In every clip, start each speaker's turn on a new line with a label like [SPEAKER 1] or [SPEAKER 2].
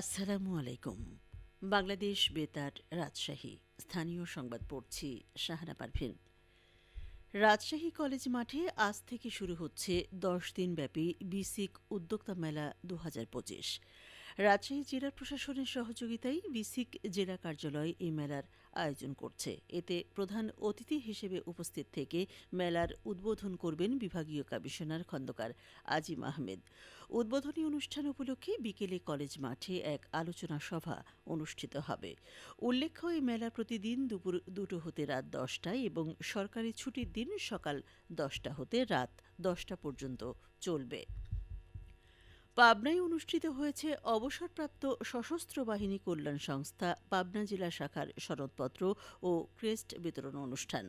[SPEAKER 1] আসসালামু আলাইকুম বাংলাদেশ বেতার রাজশাহী স্থানীয় সংবাদ পড়ছি সাহারা পারভিন রাজশাহী কলেজ মাঠে আজ থেকে শুরু হচ্ছে দশ দিনব্যাপী বিসিক উদ্যোক্তা মেলা দু রাজশাহী জেলা প্রশাসনের সহযোগিতায় বিসিক জেলা কার্যালয় এই মেলার আয়োজন করছে এতে প্রধান অতিথি হিসেবে উপস্থিত থেকে মেলার উদ্বোধন করবেন বিভাগীয় কমিশনার খন্দকার আজিম আহমেদ উদ্বোধনী অনুষ্ঠান উপলক্ষে বিকেলে কলেজ মাঠে এক আলোচনা সভা অনুষ্ঠিত হবে উল্লেখ্য এই মেলা প্রতিদিন দুপুর দুটো হতে রাত দশটায় এবং সরকারি ছুটির দিন সকাল দশটা হতে রাত দশটা পর্যন্ত চলবে পাবনায় অনুষ্ঠিত হয়েছে অবসরপ্রাপ্ত সশস্ত্র বাহিনী কল্যাণ সংস্থা পাবনা জেলা শাখার সনদপত্র ও ক্রেস্ট বিতরণ অনুষ্ঠান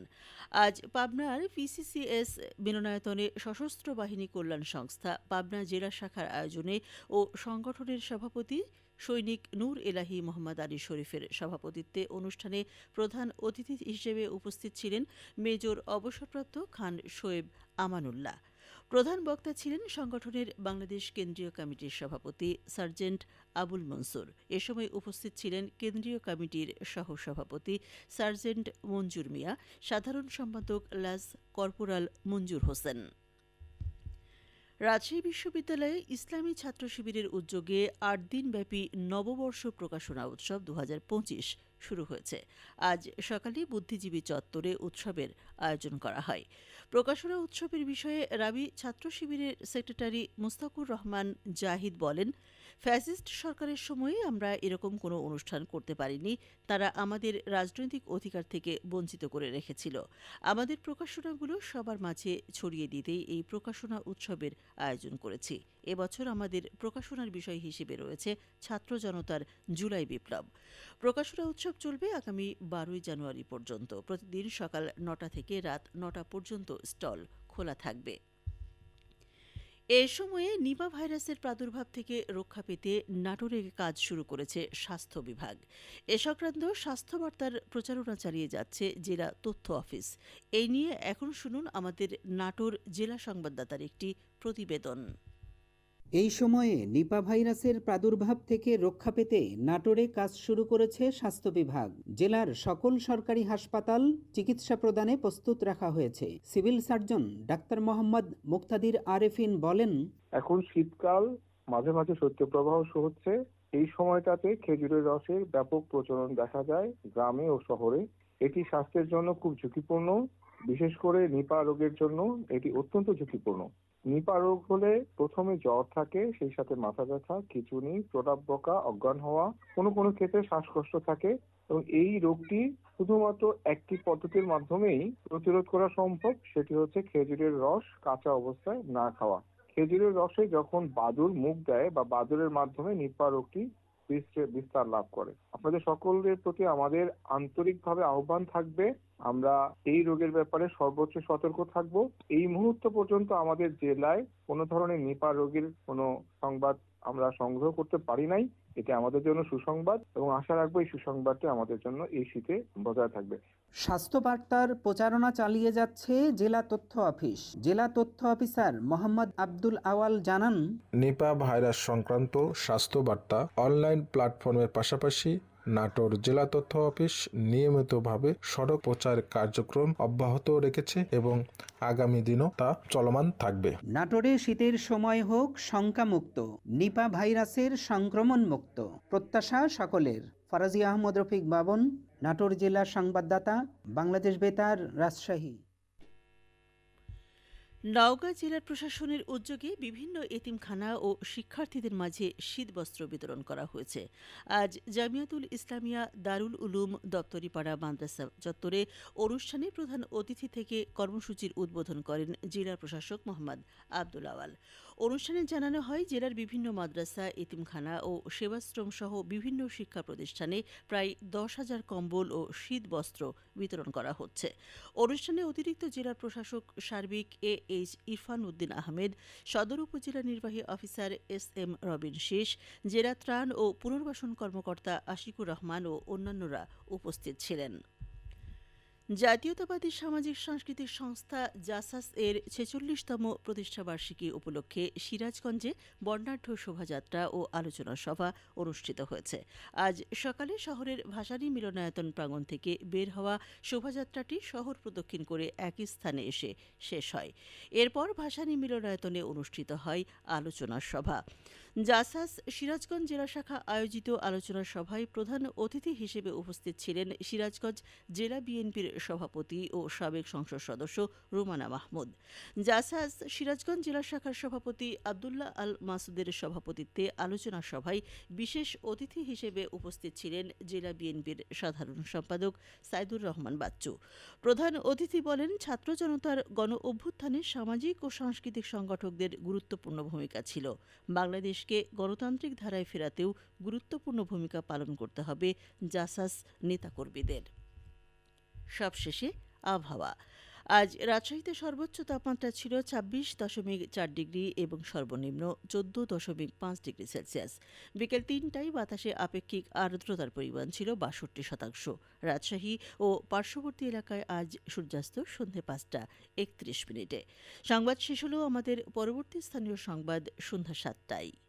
[SPEAKER 1] আজ পাবনার পিসিসিএস মিলনায়তনে সশস্ত্র বাহিনী কল্যাণ সংস্থা পাবনা জেলা শাখার আয়োজনে ও সংগঠনের সভাপতি সৈনিক নূর এলাহি মোহাম্মদ আলী শরীফের সভাপতিত্বে অনুষ্ঠানে প্রধান অতিথি হিসেবে উপস্থিত ছিলেন মেজর অবসরপ্রাপ্ত খান শোয়েব আমানুল্লাহ প্রধান বক্তা ছিলেন সংগঠনের বাংলাদেশ কেন্দ্রীয় কমিটির সভাপতি সার্জেন্ট আবুল মনসুর এ সময় উপস্থিত ছিলেন কেন্দ্রীয় কমিটির সহসভাপতি সার্জেন্ট মঞ্জুর মিয়া সাধারণ সম্পাদক লাস কর্পোরাল মঞ্জুর হোসেন রাজশাহী বিশ্ববিদ্যালয়ে ইসলামী ছাত্র শিবিরের উদ্যোগে আট দিনব্যাপী নববর্ষ প্রকাশনা উৎসব দু শুরু হয়েছে আজ সকালে বুদ্ধিজীবী চত্বরে উৎসবের আয়োজন করা হয় প্রকাশনা উৎসবের বিষয়ে রাবি ছাত্র শিবিরের সেক্রেটারি মুস্তাকুর রহমান জাহিদ বলেন ফ্যাসিস্ট সরকারের সময়ে আমরা এরকম কোনো অনুষ্ঠান করতে পারিনি তারা আমাদের রাজনৈতিক অধিকার থেকে বঞ্চিত করে রেখেছিল আমাদের প্রকাশনাগুলো সবার মাঝে ছড়িয়ে দিতেই এই প্রকাশনা উৎসবের আয়োজন করেছি এবছর আমাদের প্রকাশনার বিষয় হিসেবে রয়েছে ছাত্র জনতার জুলাই বিপ্লব প্রকাশনা উৎসব চলবে আগামী বারোই জানুয়ারি পর্যন্ত প্রতিদিন সকাল নটা থেকে রাত নটা পর্যন্ত স্টল খোলা থাকবে এ সময়ে নিপা ভাইরাসের প্রাদুর্ভাব থেকে রক্ষা পেতে নাটোরে কাজ শুরু করেছে স্বাস্থ্য বিভাগ এ সংক্রান্ত স্বাস্থ্যবার্তার প্রচারণা চালিয়ে যাচ্ছে জেলা তথ্য অফিস এই নিয়ে এখন শুনুন আমাদের নাটোর জেলা সংবাদদাতার একটি প্রতিবেদন
[SPEAKER 2] এই সময়ে নিপা ভাইরাসের প্রাদুর্ভাব থেকে রক্ষা পেতে নাটোরে কাজ শুরু করেছে স্বাস্থ্য বিভাগ জেলার সকল সরকারি হাসপাতাল চিকিৎসা প্রদানে প্রস্তুত রাখা হয়েছে civil surgeon doctor Mohammad Muktadir Arefin বলেন
[SPEAKER 3] এখন শীতকাল মাঝে মাঝে শৈত্যপ্রবাহ হচ্ছে এই সময়টাতে খেজুরের রসের ব্যাপক প্রচলন দেখা যায় গ্রামে ও শহরে এটি স্বাস্থ্যের জন্য খুব ঝুঁকিপূর্ণ বিশেষ করে নিপা রোগের জন্য এটি অত্যন্ত ঝুঁকিপূর্ণ নিপা রোগ হলে প্রথমে জ্বর থাকে সেই সাথে মাথা ব্যথা খিচুনি চোটা বকা অজ্ঞান হওয়া কোনো কোনো ক্ষেত্রে শ্বাসকষ্ট থাকে এবং এই রোগটি শুধুমাত্র একটি পদ্ধতির মাধ্যমেই প্রতিরোধ করা সম্ভব সেটি হচ্ছে খেজুরের রস কাঁচা অবস্থায় না খাওয়া খেজুরের রসে যখন বাদুর মুখ দেয় বা বাদুরের মাধ্যমে নিপা রোগটি বিস্তার লাভ করে আপনাদের সকলের প্রতি আমাদের আন্তরিকভাবে আহ্বান থাকবে আমরা এই রোগের ব্যাপারে সর্বোচ্চ সতর্ক থাকব এই মুহূর্ত পর্যন্ত আমাদের জেলায় কোনো ধরনের নিপা রোগীর কোনো সংবাদ আমরা সংগ্রহ করতে পারি নাই এটি আমাদের জন্য সুসংবাদ এবং আশা রাখবো এই সুসংবাদটি আমাদের জন্য এই শীতে বজায় থাকবে
[SPEAKER 2] স্বাস্থ্য বার্তার প্রচারণা চালিয়ে যাচ্ছে জেলা তথ্য অফিস জেলা তথ্য অফিসার মোহাম্মদ আব্দুল আওয়াল জানান
[SPEAKER 4] নিপা ভাইরাস সংক্রান্ত স্বাস্থ্য বার্তা অনলাইন প্ল্যাটফর্মের পাশাপাশি নাটোর জেলা তথ্য অফিস নিয়মিতভাবে সড়ক প্রচার কার্যক্রম অব্যাহত রেখেছে এবং আগামী দিনও তা চলমান থাকবে
[SPEAKER 2] নাটোরে শীতের সময় হোক শঙ্কামুক্ত নিপা ভাইরাসের সংক্রমণ মুক্ত প্রত্যাশা সকলের ফরাজি আহমদ রফিক বাবন নাটোর জেলা সংবাদদাতা বাংলাদেশ বেতার রাজশাহী
[SPEAKER 1] নওগাঁ জেলার প্রশাসনের উদ্যোগে বিভিন্ন এতিমখানা ও শিক্ষার্থীদের মাঝে শীতবস্ত্র বিতরণ করা হয়েছে আজ জামিয়াতুল ইসলামিয়া দারুল উলুম দপ্তরিপাড়া মাদ্রাসা চত্বরে অনুষ্ঠানে প্রধান অতিথি থেকে কর্মসূচির উদ্বোধন করেন জেলা প্রশাসক মোহাম্মদ আবদুল আওয়াল অনুষ্ঠানে জানানো হয় জেলার বিভিন্ন মাদ্রাসা এতিমখানা ও সেবাশ্রম সহ বিভিন্ন শিক্ষা প্রতিষ্ঠানে প্রায় দশ হাজার কম্বল ও শীত বস্ত্র বিতরণ করা হচ্ছে অনুষ্ঠানে অতিরিক্ত জেলা প্রশাসক সার্বিক এ এইচ ইরফান উদ্দিন আহমেদ সদর উপজেলা নির্বাহী অফিসার এস এম রবিন শেষ জেলা ত্রাণ ও পুনর্বাসন কর্মকর্তা আশিকুর রহমান ও অন্যান্যরা উপস্থিত ছিলেন জাতীয়তাবাদী সামাজিক সাংস্কৃতিক সংস্থা জাসাস এর ছেচল্লিশতম প্রতিষ্ঠাবার্ষিকী উপলক্ষে সিরাজগঞ্জে বর্ণাঢ্য শোভাযাত্রা ও আলোচনা সভা অনুষ্ঠিত হয়েছে আজ সকালে শহরের ভাসানী মিলনায়তন প্রাঙ্গণ থেকে বের হওয়া শোভাযাত্রাটি শহর প্রদক্ষিণ করে একই স্থানে এসে শেষ হয় এরপর ভাসানী মিলনায়তনে অনুষ্ঠিত হয় আলোচনা সভা জাসাস সিরাজগঞ্জ জেলা শাখা আয়োজিত আলোচনা সভায় প্রধান অতিথি হিসেবে উপস্থিত ছিলেন সিরাজগঞ্জ জেলা বিএনপির সভাপতি ও সাবেক সংসদ সদস্য রুমানা মাহমুদ জাসাস সিরাজগঞ্জ জেলা শাখার সভাপতি আবদুল্লাহ আল মাসুদের সভাপতিত্বে আলোচনা সভায় বিশেষ অতিথি হিসেবে উপস্থিত ছিলেন জেলা বিএনপির সাধারণ সম্পাদক সাইদুর রহমান বাচ্চু প্রধান অতিথি বলেন ছাত্র জনতার গণ অভ্যুত্থানে সামাজিক ও সাংস্কৃতিক সংগঠকদের গুরুত্বপূর্ণ ভূমিকা ছিল বাংলাদেশ দেশকে গণতান্ত্রিক ধারায় ফেরাতেও গুরুত্বপূর্ণ ভূমিকা পালন করতে হবে জাসাস নেতাকর্মীদের সবশেষে আবহাওয়া আজ রাজশাহীতে সর্বোচ্চ তাপমাত্রা ছিল ছাব্বিশ দশমিক চার ডিগ্রি এবং সর্বনিম্ন চোদ্দ দশমিক পাঁচ ডিগ্রি সেলসিয়াস বিকেল তিনটায় বাতাসে আপেক্ষিক আর্দ্রতার পরিমাণ ছিল বাষট্টি শতাংশ রাজশাহী ও পার্শ্ববর্তী এলাকায় আজ সূর্যাস্ত সন্ধে পাঁচটা একত্রিশ মিনিটে সংবাদ শেষ হল আমাদের পরবর্তী স্থানীয় সংবাদ সন্ধ্যা সাতটায়